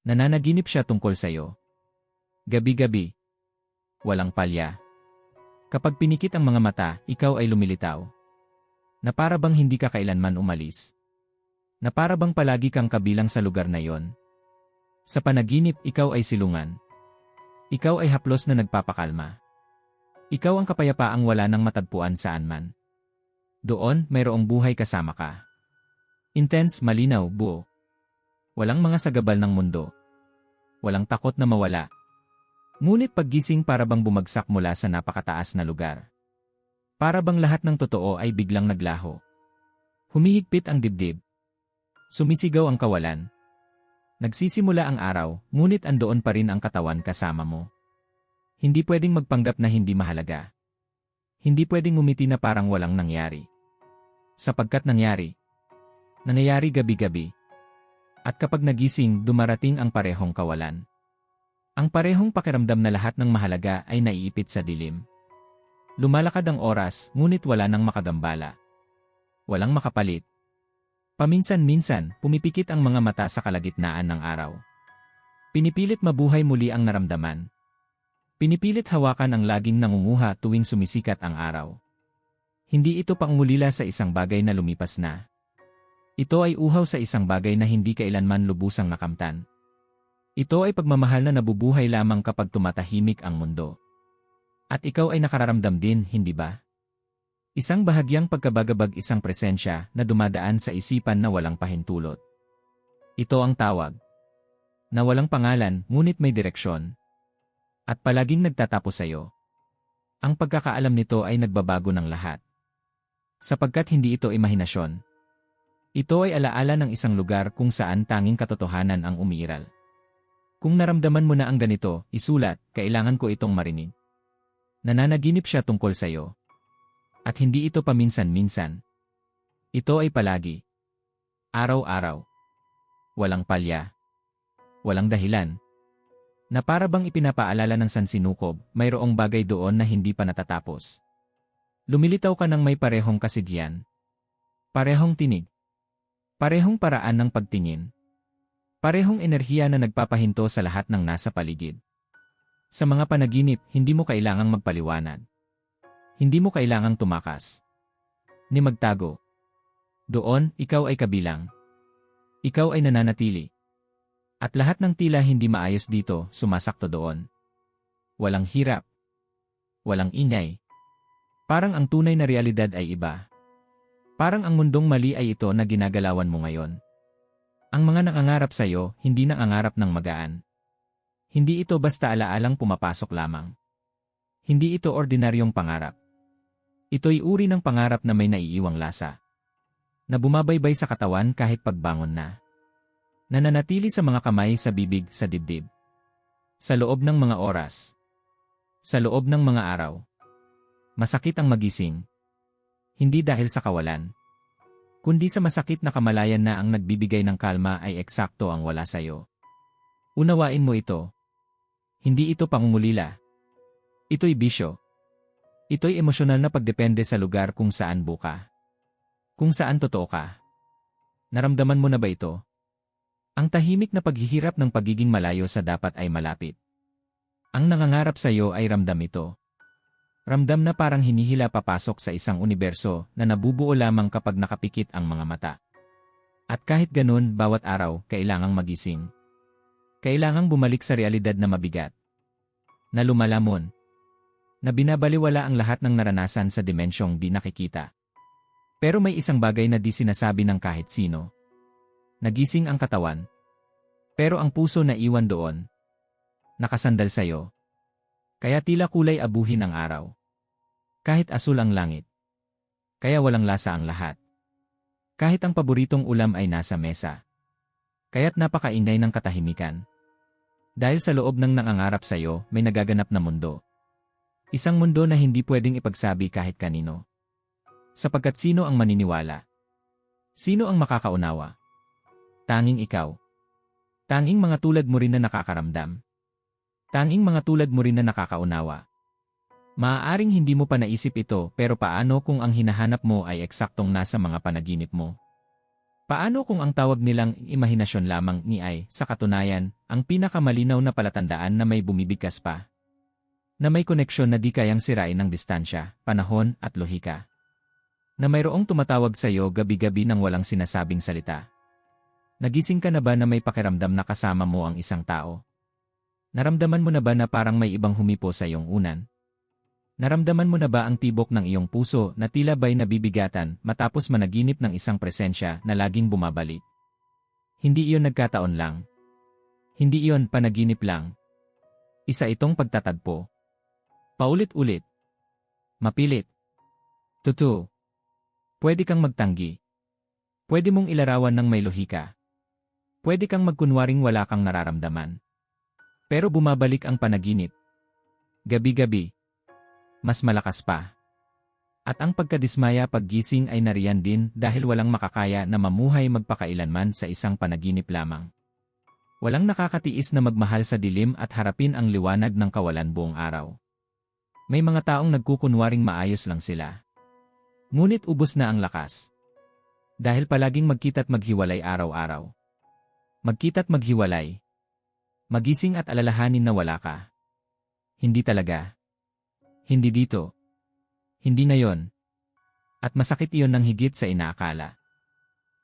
Nananaginip siya tungkol sa'yo. Gabi-gabi. Walang palya. Kapag pinikit ang mga mata, ikaw ay lumilitaw. Na para bang hindi ka kailanman umalis. Na para bang palagi kang kabilang sa lugar na yon. Sa panaginip, ikaw ay silungan. Ikaw ay haplos na nagpapakalma. Ikaw ang kapayapaang wala nang matagpuan saan man. Doon, mayroong buhay kasama ka. Intense, malinaw, buo. Walang mga sagabal ng mundo. Walang takot na mawala. Ngunit paggising para bang bumagsak mula sa napakataas na lugar. Para bang lahat ng totoo ay biglang naglaho. Humihigpit ang dibdib. Sumisigaw ang kawalan. Nagsisimula ang araw, ngunit andoon pa rin ang katawan kasama mo. Hindi pwedeng magpanggap na hindi mahalaga. Hindi pwedeng umiti na parang walang nangyari. Sapagkat nangyari. Nangyayari gabi-gabi. At kapag nagising, dumarating ang parehong kawalan. Ang parehong pakiramdam na lahat ng mahalaga ay naiipit sa dilim. Lumalakad ang oras, ngunit wala nang makagambala. Walang makapalit. Paminsan-minsan, pumipikit ang mga mata sa kalagitnaan ng araw. Pinipilit mabuhay muli ang naramdaman. Pinipilit hawakan ang laging nangunguha tuwing sumisikat ang araw. Hindi ito pangulila sa isang bagay na lumipas na. Ito ay uhaw sa isang bagay na hindi kailanman lubusang nakamtan. Ito ay pagmamahal na nabubuhay lamang kapag tumatahimik ang mundo. At ikaw ay nakararamdam din, hindi ba? Isang bahagyang pagkabagabag isang presensya na dumadaan sa isipan na walang pahintulot. Ito ang tawag. Na walang pangalan, ngunit may direksyon. At palaging nagtatapos sa iyo. Ang pagkakaalam nito ay nagbabago ng lahat. Sapagkat hindi ito imahinasyon. Ito ay alaala ng isang lugar kung saan tanging katotohanan ang umiiral. Kung naramdaman mo na ang ganito, isulat, kailangan ko itong marinig. Nananaginip siya tungkol sa iyo. At hindi ito paminsan-minsan. Ito ay palagi. Araw-araw. Walang palya. Walang dahilan. Na para bang ipinapaalala ng sansinukob, mayroong bagay doon na hindi pa natatapos. Lumilitaw ka ng may parehong kasigyan. Parehong tinig. Parehong paraan ng pagtingin. Parehong enerhiya na nagpapahinto sa lahat ng nasa paligid. Sa mga panaginip, hindi mo kailangang magpaliwanag. Hindi mo kailangang tumakas. Ni magtago. Doon, ikaw ay kabilang. Ikaw ay nananatili. At lahat ng tila hindi maayos dito, sumasakto doon. Walang hirap. Walang ingay. Parang ang tunay na realidad ay iba. Parang ang mundong mali ay ito na ginagalawan mo ngayon. Ang mga nangangarap sa iyo, hindi nangangarap ng magaan. Hindi ito basta alaalang pumapasok lamang. Hindi ito ordinaryong pangarap. Ito'y uri ng pangarap na may naiiwang lasa. Na bumabaybay sa katawan kahit pagbangon na. Nananatili sa mga kamay sa bibig sa dibdib. Sa loob ng mga oras. Sa loob ng mga araw. Masakit ang magising. Hindi dahil sa kawalan kundi sa masakit na kamalayan na ang nagbibigay ng kalma ay eksakto ang wala sa iyo. Unawain mo ito. Hindi ito pangungulila. Ito'y bisyo. Ito'y emosyonal na pagdepende sa lugar kung saan buka. Kung saan totoo ka. Naramdaman mo na ba ito? Ang tahimik na paghihirap ng pagiging malayo sa dapat ay malapit. Ang nangangarap sa iyo ay ramdam ito. Ramdam na parang hinihila papasok sa isang universo na nabubuo lamang kapag nakapikit ang mga mata. At kahit ganun, bawat araw, kailangang magising. Kailangang bumalik sa realidad na mabigat. Na lumalamon. Na binabaliwala ang lahat ng naranasan sa dimensyong di nakikita. Pero may isang bagay na di sinasabi ng kahit sino. Nagising ang katawan. Pero ang puso na iwan doon. Nakasandal sa'yo. Kaya tila kulay abuhin ang araw. Kahit asul ang langit. Kaya walang lasa ang lahat. Kahit ang paboritong ulam ay nasa mesa. Kaya't napakaingay ng katahimikan. Dahil sa loob ng nangangarap sa'yo, may nagaganap na mundo. Isang mundo na hindi pwedeng ipagsabi kahit kanino. Sapagkat sino ang maniniwala? Sino ang makakaunawa? Tanging ikaw. Tanging mga tulad mo rin na nakakaramdam. Tanging mga tulad mo rin na nakakaunawa. Maaaring hindi mo pa naisip ito pero paano kung ang hinahanap mo ay eksaktong nasa mga panaginip mo? Paano kung ang tawag nilang imahinasyon lamang ni ay, sa katunayan, ang pinakamalinaw na palatandaan na may bumibigkas pa? Na may koneksyon na di kayang sirain ng distansya, panahon at lohika. Na mayroong tumatawag sa iyo gabi-gabi nang walang sinasabing salita. Nagising ka na ba na may pakiramdam na kasama mo ang isang tao? Naramdaman mo na ba na parang may ibang humipo sa iyong unan? Naramdaman mo na ba ang tibok ng iyong puso na tila ba'y nabibigatan matapos managinip ng isang presensya na laging bumabalik? Hindi iyon nagkataon lang. Hindi iyon panaginip lang. Isa itong pagtatagpo. Paulit-ulit. Mapilit. Totoo. Pwede kang magtanggi. Pwede mong ilarawan ng may lohika. Pwede kang magkunwaring wala kang nararamdaman. Pero bumabalik ang panaginip. Gabi-gabi mas malakas pa. At ang pagkadismaya paggising ay nariyan din dahil walang makakaya na mamuhay magpakailanman sa isang panaginip lamang. Walang nakakatiis na magmahal sa dilim at harapin ang liwanag ng kawalan buong araw. May mga taong nagkukunwaring maayos lang sila. Ngunit ubos na ang lakas. Dahil palaging magkita't maghiwalay araw-araw. Magkita't maghiwalay. Magising at alalahanin na wala ka. Hindi talaga. Hindi dito. Hindi na yon. At masakit iyon ng higit sa inaakala.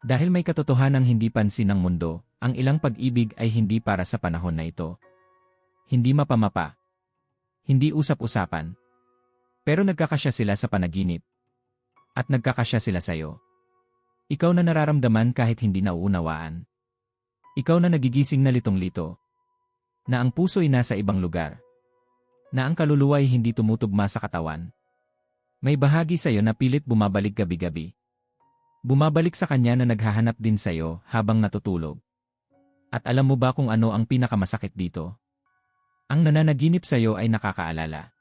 Dahil may katotohanang hindi pansin ng mundo, ang ilang pag-ibig ay hindi para sa panahon na ito. Hindi mapamapa. Hindi usap-usapan. Pero nagkakasya sila sa panaginip. At nagkakasya sila sa'yo. Ikaw na nararamdaman kahit hindi nauunawaan. Ikaw na nagigising na litong-lito. Na ang puso ay nasa ibang lugar na ang kaluluwa ay hindi tumutugma sa katawan. May bahagi sa iyo na pilit bumabalik gabi-gabi. Bumabalik sa kanya na naghahanap din sa iyo habang natutulog. At alam mo ba kung ano ang pinakamasakit dito? Ang nananaginip sa iyo ay nakakaalala.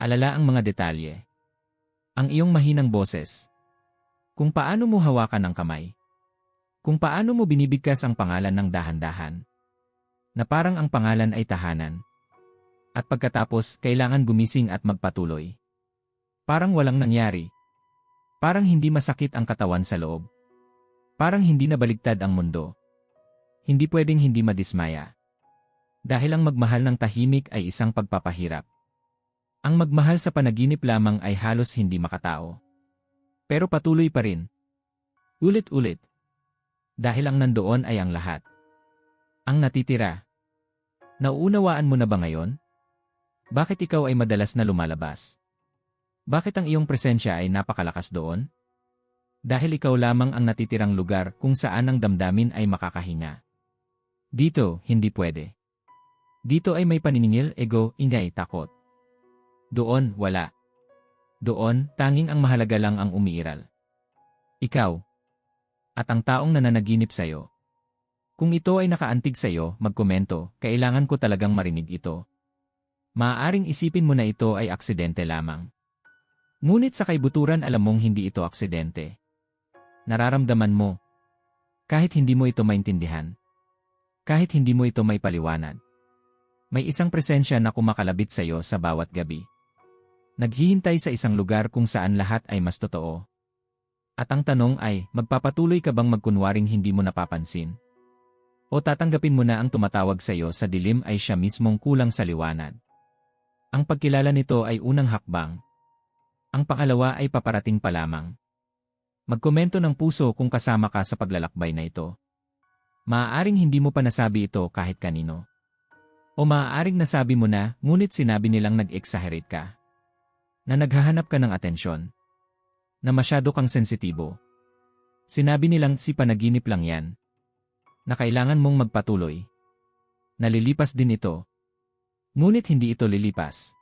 Alala ang mga detalye. Ang iyong mahinang boses. Kung paano mo hawakan ang kamay. Kung paano mo binibigkas ang pangalan ng dahan-dahan. Na parang ang pangalan ay tahanan at pagkatapos, kailangan gumising at magpatuloy. Parang walang nangyari. Parang hindi masakit ang katawan sa loob. Parang hindi nabaligtad ang mundo. Hindi pwedeng hindi madismaya. Dahil ang magmahal ng tahimik ay isang pagpapahirap. Ang magmahal sa panaginip lamang ay halos hindi makatao. Pero patuloy pa rin. Ulit-ulit. Dahil ang nandoon ay ang lahat. Ang natitira. Nauunawaan mo na ba ngayon? Bakit ikaw ay madalas na lumalabas? Bakit ang iyong presensya ay napakalakas doon? Dahil ikaw lamang ang natitirang lugar kung saan ang damdamin ay makakahinga. Dito, hindi pwede. Dito ay may paniningil, ego, ingay, takot. Doon, wala. Doon, tanging ang mahalaga lang ang umiiral. Ikaw. At ang taong nananaginip sa'yo. Kung ito ay nakaantig sa'yo, magkomento, kailangan ko talagang marinig ito. Maaaring isipin mo na ito ay aksidente lamang. Ngunit sa kaibuturan alam mong hindi ito aksidente. Nararamdaman mo. Kahit hindi mo ito maintindihan. Kahit hindi mo ito may paliwanag. May isang presensya na kumakalabit sa iyo sa bawat gabi. Naghihintay sa isang lugar kung saan lahat ay mas totoo. At ang tanong ay, magpapatuloy ka bang magkunwaring hindi mo napapansin? O tatanggapin mo na ang tumatawag sa iyo sa dilim ay siya mismong kulang sa liwanag? Ang pagkilala nito ay unang hakbang. Ang pangalawa ay paparating pa lamang. Magkomento ng puso kung kasama ka sa paglalakbay na ito. Maaaring hindi mo pa nasabi ito kahit kanino. O maaaring nasabi mo na, ngunit sinabi nilang nag-exaggerate ka. Na naghahanap ka ng atensyon. Na masyado kang sensitibo. Sinabi nilang si panaginip lang yan. Na kailangan mong magpatuloy. Nalilipas din ito. Ngunit hindi ito lilipas.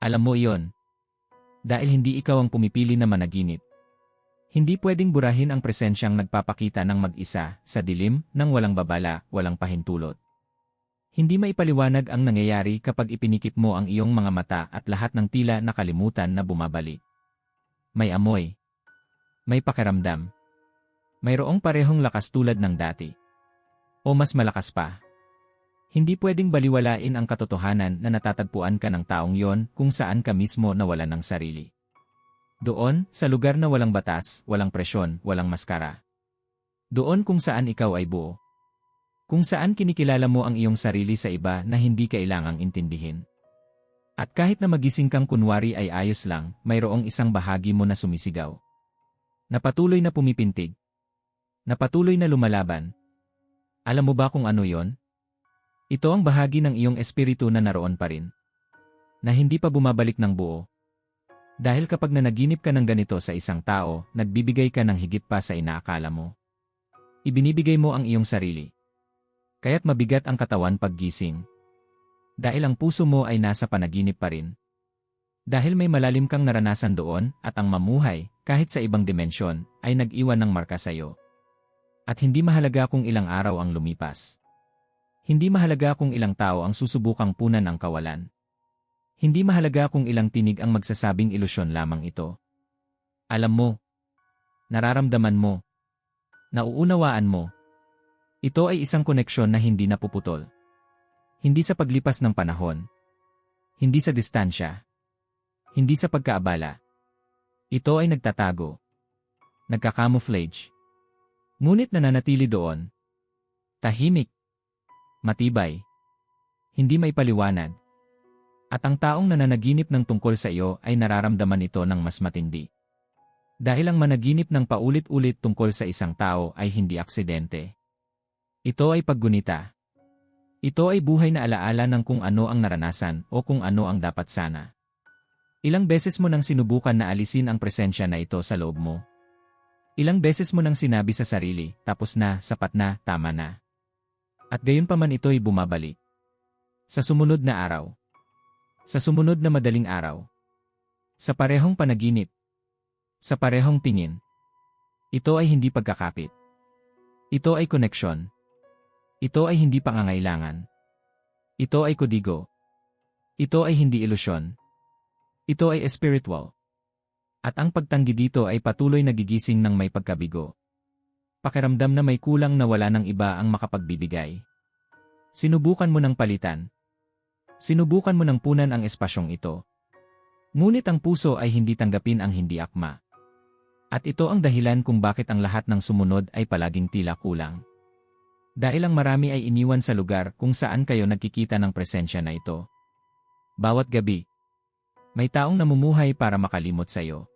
Alam mo iyon. Dahil hindi ikaw ang pumipili na managinip. Hindi pwedeng burahin ang presensyang nagpapakita ng mag-isa sa dilim nang walang babala, walang pahintulot. Hindi maipaliwanag ang nangyayari kapag ipinikit mo ang iyong mga mata at lahat ng tila nakalimutan na bumabalik. May amoy. May pakiramdam. Mayroong parehong lakas tulad ng dati. O mas malakas pa. Hindi pwedeng baliwalain ang katotohanan na natatagpuan ka ng taong yon kung saan ka mismo nawalan ng sarili. Doon, sa lugar na walang batas, walang presyon, walang maskara. Doon kung saan ikaw ay buo. Kung saan kinikilala mo ang iyong sarili sa iba na hindi kailangang intindihin. At kahit na magising kang kunwari ay ayos lang, mayroong isang bahagi mo na sumisigaw. Na patuloy na pumipintig. Na patuloy na lumalaban. Alam mo ba kung ano yon? Ito ang bahagi ng iyong espiritu na naroon pa rin. Na hindi pa bumabalik ng buo. Dahil kapag nanaginip ka ng ganito sa isang tao, nagbibigay ka ng higit pa sa inaakala mo. Ibinibigay mo ang iyong sarili. Kaya't mabigat ang katawan paggising. Dahil ang puso mo ay nasa panaginip pa rin. Dahil may malalim kang naranasan doon at ang mamuhay, kahit sa ibang dimensyon, ay nag-iwan ng marka sa iyo. At hindi mahalaga kung ilang araw ang lumipas. Hindi mahalaga kung ilang tao ang susubukang punan ang kawalan. Hindi mahalaga kung ilang tinig ang magsasabing ilusyon lamang ito. Alam mo, nararamdaman mo, nauunawaan mo, ito ay isang koneksyon na hindi napuputol. Hindi sa paglipas ng panahon. Hindi sa distansya. Hindi sa pagkaabala. Ito ay nagtatago. Nagkakamouflage. Ngunit nananatili doon. Tahimik. Matibay. Hindi may paliwanag. At ang taong nananaginip ng tungkol sa iyo ay nararamdaman ito ng mas matindi. Dahil ang managinip ng paulit-ulit tungkol sa isang tao ay hindi aksidente. Ito ay paggunita. Ito ay buhay na alaala ng kung ano ang naranasan o kung ano ang dapat sana. Ilang beses mo nang sinubukan na alisin ang presensya na ito sa loob mo. Ilang beses mo nang sinabi sa sarili, tapos na, sapat na, tama na. At gayon pa man ito'y bumabalik. Sa sumunod na araw. Sa sumunod na madaling araw. Sa parehong panaginip. Sa parehong tingin. Ito ay hindi pagkakapit. Ito ay koneksyon. Ito ay hindi pangangailangan. Ito ay kodigo. Ito ay hindi ilusyon. Ito ay spiritual. At ang pagtanggi dito ay patuloy nagigising ng may pagkabigo. Pakiramdam na may kulang na wala ng iba ang makapagbibigay. Sinubukan mo ng palitan. Sinubukan mo ng punan ang espasyong ito. Ngunit ang puso ay hindi tanggapin ang hindi akma. At ito ang dahilan kung bakit ang lahat ng sumunod ay palaging tila kulang. Dahil ang marami ay iniwan sa lugar kung saan kayo nagkikita ng presensya na ito. Bawat gabi, may taong namumuhay para makalimot sa iyo.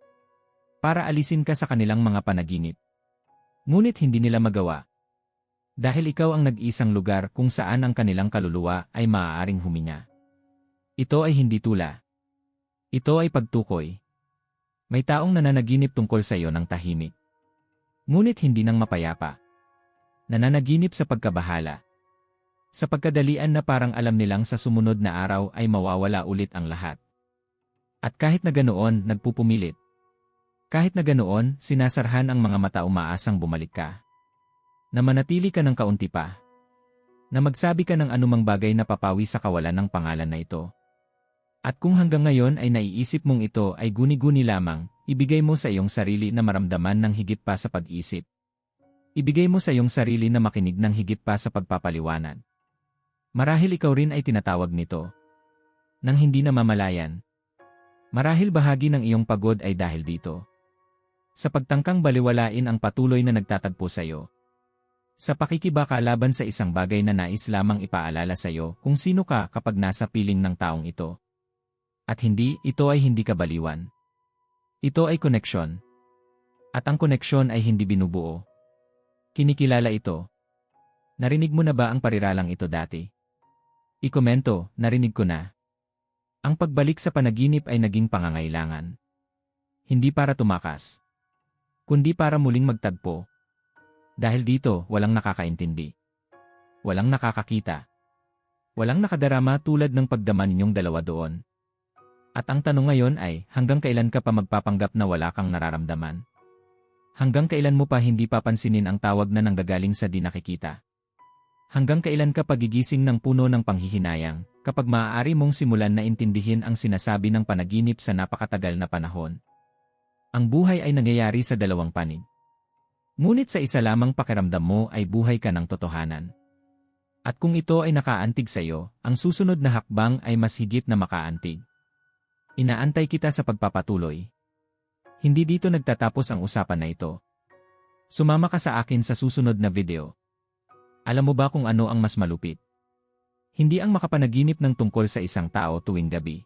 Para alisin ka sa kanilang mga panaginip. Ngunit hindi nila magawa. Dahil ikaw ang nag-isang lugar kung saan ang kanilang kaluluwa ay maaaring huminga. Ito ay hindi tula. Ito ay pagtukoy. May taong nananaginip tungkol sa iyo ng tahimik. Ngunit hindi nang mapayapa nananaginip sa pagkabahala. Sa pagkadalian na parang alam nilang sa sumunod na araw ay mawawala ulit ang lahat. At kahit na ganoon, nagpupumilit. Kahit na ganoon, sinasarhan ang mga mata umaasang bumalik ka. Na manatili ka ng kaunti pa. Na magsabi ka ng anumang bagay na papawi sa kawalan ng pangalan na ito. At kung hanggang ngayon ay naiisip mong ito ay guni-guni lamang, ibigay mo sa iyong sarili na maramdaman ng higit pa sa pag-isip. Ibigay mo sa iyong sarili na makinig ng higit pa sa pagpapaliwanag. Marahil ikaw rin ay tinatawag nito. Nang hindi na mamalayan. Marahil bahagi ng iyong pagod ay dahil dito. Sa pagtangkang baliwalain ang patuloy na nagtatagpo sa iyo. Sa pakikibaka laban sa isang bagay na nais lamang ipaalala sa iyo kung sino ka kapag nasa piling ng taong ito. At hindi, ito ay hindi kabaliwan. Ito ay koneksyon. At ang koneksyon ay hindi binubuo, Kinikilala ito. Narinig mo na ba ang pariralang ito dati? Ikomento, narinig ko na. Ang pagbalik sa panaginip ay naging pangangailangan. Hindi para tumakas. Kundi para muling magtagpo. Dahil dito, walang nakakaintindi. Walang nakakakita. Walang nakadarama tulad ng pagdama ninyong dalawa doon. At ang tanong ngayon ay, hanggang kailan ka pa magpapanggap na wala kang nararamdaman? Hanggang kailan mo pa hindi papansinin ang tawag na nanggagaling sa di nakikita? Hanggang kailan ka pagigising ng puno ng panghihinayang, kapag maaari mong simulan na intindihin ang sinasabi ng panaginip sa napakatagal na panahon? Ang buhay ay nangyayari sa dalawang panig. Ngunit sa isa lamang pakiramdam mo ay buhay ka ng totohanan. At kung ito ay nakaantig sa iyo, ang susunod na hakbang ay mas higit na makaantig. Inaantay kita sa pagpapatuloy, hindi dito nagtatapos ang usapan na ito. Sumama ka sa akin sa susunod na video. Alam mo ba kung ano ang mas malupit? Hindi ang makapanaginip ng tungkol sa isang tao tuwing gabi.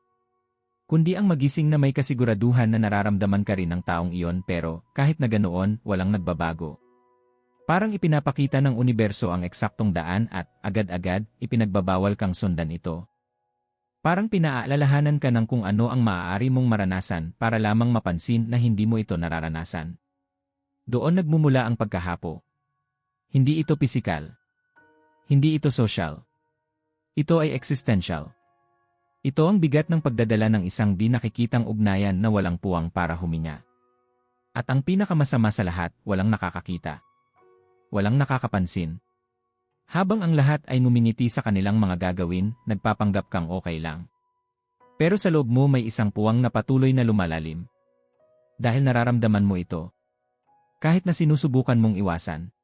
Kundi ang magising na may kasiguraduhan na nararamdaman ka rin ng taong iyon pero kahit na ganoon, walang nagbabago. Parang ipinapakita ng universo ang eksaktong daan at agad-agad ipinagbabawal kang sundan ito. Parang pinaalalahanan ka ng kung ano ang maaari mong maranasan para lamang mapansin na hindi mo ito nararanasan. Doon nagmumula ang pagkahapo. Hindi ito pisikal. Hindi ito social. Ito ay existential. Ito ang bigat ng pagdadala ng isang di nakikitang ugnayan na walang puwang para huminga. At ang pinakamasama sa lahat, walang nakakakita. Walang nakakapansin. Habang ang lahat ay ngumingiti sa kanilang mga gagawin, nagpapanggap kang okay lang. Pero sa loob mo may isang puwang na patuloy na lumalalim. Dahil nararamdaman mo ito. Kahit na sinusubukan mong iwasan.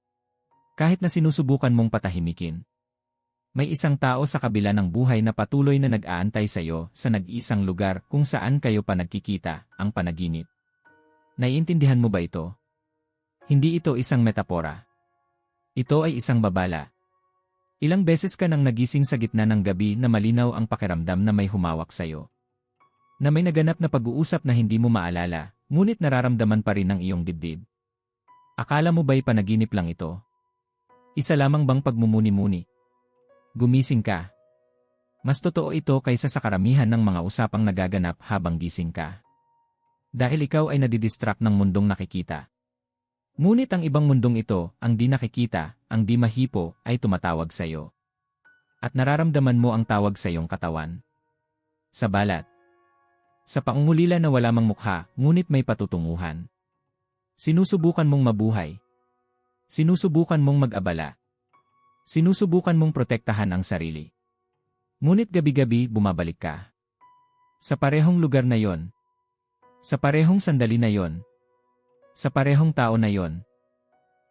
Kahit na sinusubukan mong patahimikin. May isang tao sa kabila ng buhay na patuloy na nag-aantay sa iyo sa nag-iisang lugar kung saan kayo pa nagkikita, ang panaginip. Naiintindihan mo ba ito? Hindi ito isang metapora. Ito ay isang babala. Ilang beses ka nang nagising sa gitna ng gabi na malinaw ang pakiramdam na may humawak sa iyo. Na may naganap na pag-uusap na hindi mo maalala, ngunit nararamdaman pa rin ng iyong dibdib. Akala mo ba'y panaginip lang ito? Isa lamang bang pagmumuni-muni? Gumising ka. Mas totoo ito kaysa sa karamihan ng mga usapang nagaganap habang gising ka. Dahil ikaw ay nadidistract ng mundong nakikita. Ngunit ang ibang mundong ito, ang di nakikita, ang di mahipo, ay tumatawag sa iyo. At nararamdaman mo ang tawag sa iyong katawan. Sa balat. Sa paungulila na wala mang mukha, ngunit may patutunguhan. Sinusubukan mong mabuhay. Sinusubukan mong mag-abala. Sinusubukan mong protektahan ang sarili. Ngunit gabi-gabi bumabalik ka. Sa parehong lugar na yon. Sa parehong sandali na yon. Sa parehong tao na yon.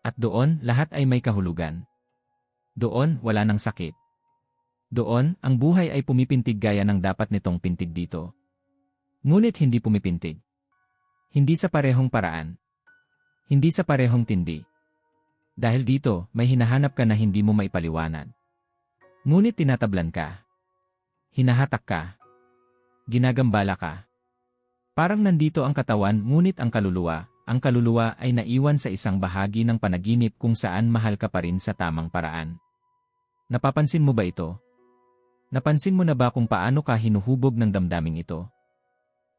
At doon, lahat ay may kahulugan. Doon, wala ng sakit. Doon, ang buhay ay pumipintig gaya ng dapat nitong pintig dito. Ngunit hindi pumipintig. Hindi sa parehong paraan. Hindi sa parehong tindi. Dahil dito, may hinahanap ka na hindi mo maipaliwanag. Ngunit tinatablan ka. Hinahatak ka. Ginagambala ka. Parang nandito ang katawan ngunit ang kaluluwa, ang kaluluwa ay naiwan sa isang bahagi ng panaginip kung saan mahal ka pa rin sa tamang paraan. Napapansin mo ba ito? Napansin mo na ba kung paano ka hinuhubog ng damdaming ito?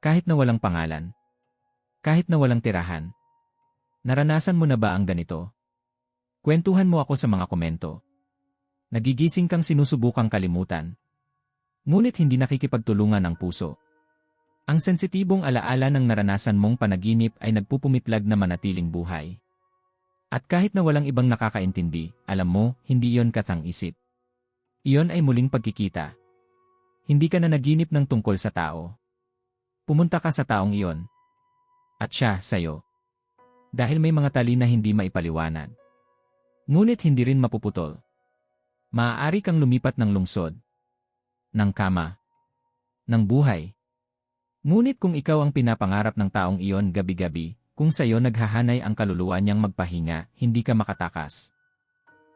Kahit na walang pangalan. Kahit na walang tirahan. Naranasan mo na ba ang ganito? Kwentuhan mo ako sa mga komento. Nagigising kang sinusubukang kalimutan. Ngunit hindi nakikipagtulungan ang puso. Ang sensitibong alaala ng naranasan mong panaginip ay nagpupumitlag na manatiling buhay. At kahit na walang ibang nakakaintindi, alam mo, hindi iyon katang isip. Iyon ay muling pagkikita. Hindi ka na naginip ng tungkol sa tao. Pumunta ka sa taong iyon. At siya, sayo. Dahil may mga tali na hindi maipaliwanag. Ngunit hindi rin mapuputol. Maaari kang lumipat ng lungsod, ng kama, ng buhay. Ngunit kung ikaw ang pinapangarap ng taong iyon gabi-gabi, kung sa iyo naghahanay ang kaluluwa niyang magpahinga, hindi ka makatakas.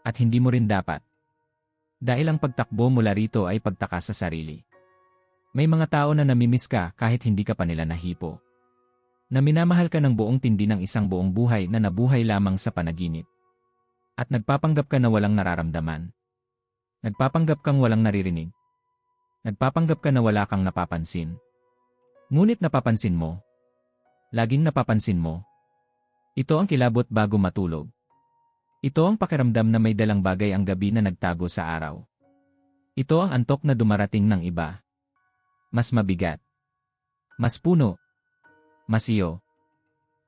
At hindi mo rin dapat. Dahil ang pagtakbo mula rito ay pagtakas sa sarili. May mga tao na namimiss ka kahit hindi ka pa nila nahipo. Na minamahal ka ng buong tindi ng isang buong buhay na nabuhay lamang sa panaginip. At nagpapanggap ka na walang nararamdaman. Nagpapanggap kang walang naririnig. Nagpapanggap ka na wala kang napapansin. Ngunit napapansin mo. Laging napapansin mo. Ito ang kilabot bago matulog. Ito ang pakiramdam na may dalang bagay ang gabi na nagtago sa araw. Ito ang antok na dumarating ng iba. Mas mabigat. Mas puno. Mas iyo.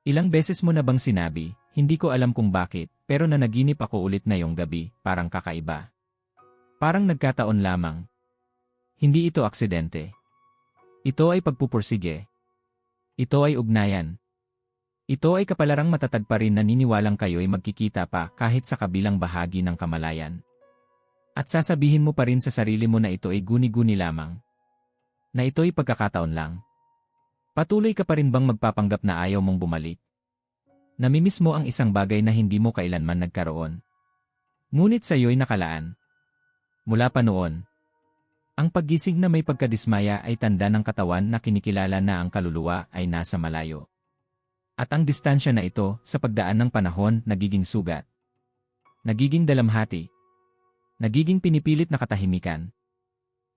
Ilang beses mo na bang sinabi, hindi ko alam kung bakit, pero nanaginip ako ulit na yung gabi, parang kakaiba. Parang nagkataon lamang. Hindi ito aksidente. Ito ay pagpupursige. Ito ay ugnayan. Ito ay kapalarang matatag pa rin naniniwalang kayo ay magkikita pa kahit sa kabilang bahagi ng kamalayan. At sasabihin mo pa rin sa sarili mo na ito ay guni-guni lamang. Na ito ay pagkakataon lang. Patuloy ka pa rin bang magpapanggap na ayaw mong bumalik? Namimiss mo ang isang bagay na hindi mo kailanman nagkaroon. Ngunit sa iyo'y nakalaan. Mula pa noon, ang paggising na may pagkadismaya ay tanda ng katawan na kinikilala na ang kaluluwa ay nasa malayo. At ang distansya na ito sa pagdaan ng panahon nagiging sugat. Nagiging dalamhati. Nagiging pinipilit na katahimikan.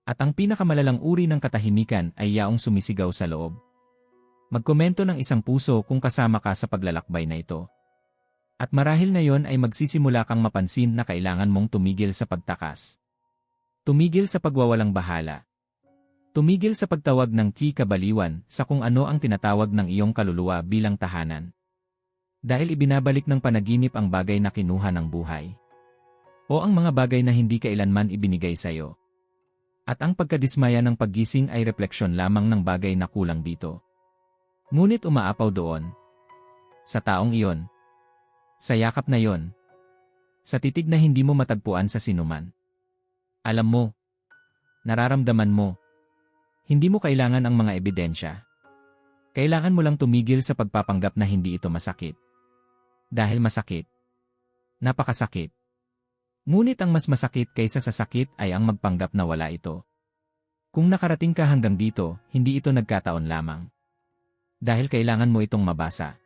At ang pinakamalalang uri ng katahimikan ay yaong sumisigaw sa loob. Magkomento ng isang puso kung kasama ka sa paglalakbay na ito. At marahil na yon ay magsisimula kang mapansin na kailangan mong tumigil sa pagtakas. Tumigil sa pagwawalang bahala. Tumigil sa pagtawag ng ti kabaliwan sa kung ano ang tinatawag ng iyong kaluluwa bilang tahanan. Dahil ibinabalik ng panaginip ang bagay na kinuha ng buhay. O ang mga bagay na hindi kailanman ibinigay sa iyo. At ang pagkadismaya ng paggising ay refleksyon lamang ng bagay na kulang dito. Ngunit umaapaw doon. Sa taong iyon. Sa yakap na yon. Sa titig na hindi mo matagpuan sa sinuman. Alam mo. Nararamdaman mo. Hindi mo kailangan ang mga ebidensya. Kailangan mo lang tumigil sa pagpapanggap na hindi ito masakit. Dahil masakit. Napakasakit. Ngunit ang mas masakit kaysa sa sakit ay ang magpanggap na wala ito. Kung nakarating ka hanggang dito, hindi ito nagkataon lamang. Dahil kailangan mo itong mabasa.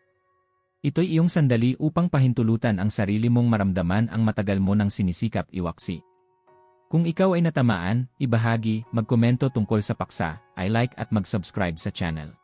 Ito'y iyong sandali upang pahintulutan ang sarili mong maramdaman ang matagal mo nang sinisikap iwaksi. Kung ikaw ay natamaan, ibahagi, magkomento tungkol sa paksa, i like at mag-subscribe sa channel.